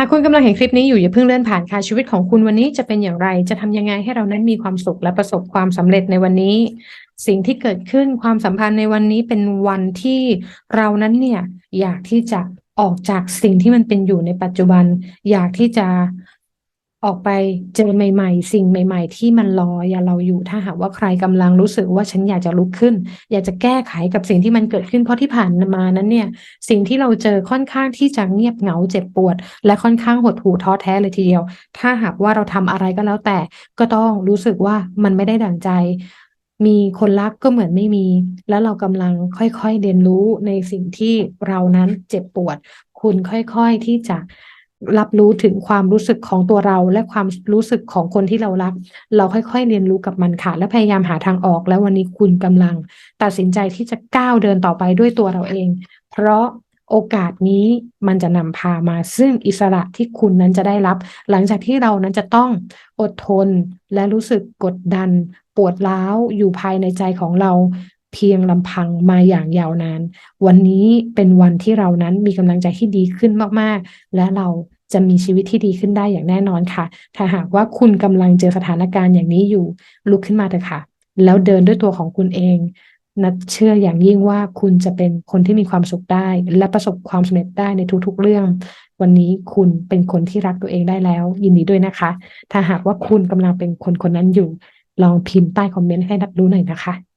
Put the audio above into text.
หากคุณกำลังเห็นคลิปนี้อยู่อย่าเพิ่งเลื่อนผ่านค่ะชีวิตของคุณวันนี้จะเป็นอย่างไร จะทำยังไงให้เรานั้นมีความสุขและประสบความสำเร็จในวันนี้ สิ่งที่เกิดขึ้นความสัมพันธ์ในวันนี้เป็นวันที่เรานั้นเนี่ยอยากที่จะออกจากสิ่งที่มันเป็นอยู่ในปัจจุบัน อยากที่จะ ออกไปเจอใหม่ ๆ สิ่งใหม่ ๆ ที่มันรออย่าเราอยู่ถ้าหากว่าใครกำลังรู้สึกว่าฉันอยากจะลุกขึ้น อยากจะแก้ไขกับสิ่งที่มันเกิดขึ้นเพราะที่ผ่านมานั้นเนี่ย สิ่งที่เราเจอค่อนข้างที่จะเงียบเหงาเจ็บปวด และค่อนข้างหดหู่ท้อแท้เลยทีเดียว ถ้าหากว่าเราทำอะไรก็แล้วแต่ ก็ต้องรู้สึกว่ามันไม่ได้ดั่งใจ มีคนรักก็เหมือนไม่มี แล้วเรากำลังค่อยๆเรียนรู้ในสิ่งที่เรานั้นเจ็บปวด คุณค่อยๆที่จะ รับรู้ถึงความรู้สึกของตัวเรา และความรู้สึกของคนที่เรารัก เราค่อยๆเรียนรู้กับมันค่ะ และพยายามหาทางออก แล้ววันนี้คุณกำลัง ตัดสินใจที่จะก้าวเดินต่อไปด้วยตัวเราเอง เพราะโอกาสนี้มันจะนำพามาซึ่งอิสระที่คุณนั้นจะได้รับ หลังจากที่เรานั้นจะต้องอดทนและรู้สึกกดดัน ปวดร้าวอยู่ภายในใจของเรา เพียงลำพังมาอย่างยาวนาน วันนี้เป็นวันที่เรานั้นมีกำลังใจที่ดีขึ้นมากๆ และเราจะมีชีวิตที่ดีขึ้นได้อย่างแน่นอนค่ะ ถ้าหากว่าคุณกำลังเจอสถานการณ์อย่างนี้อยู่ ลุกขึ้นมาเถอะค่ะ แล้วเดินด้วยตัวของคุณเองนัดเชื่ออย่างยิ่งว่าคุณจะเป็นคนที่มีความสุขได้ และประสบความสำเร็จได้ในทุกๆเรื่อง วันนี้คุณเป็นคนที่รักตัวเองได้แล้ว ยินดีด้วยนะคะ ถ้าหากว่าคุณกำลังเป็นคนคนนั้นอยู่ ลองพิมพ์ใต้คอมเมนต์ให้นัดรู้หน่อยนะคะ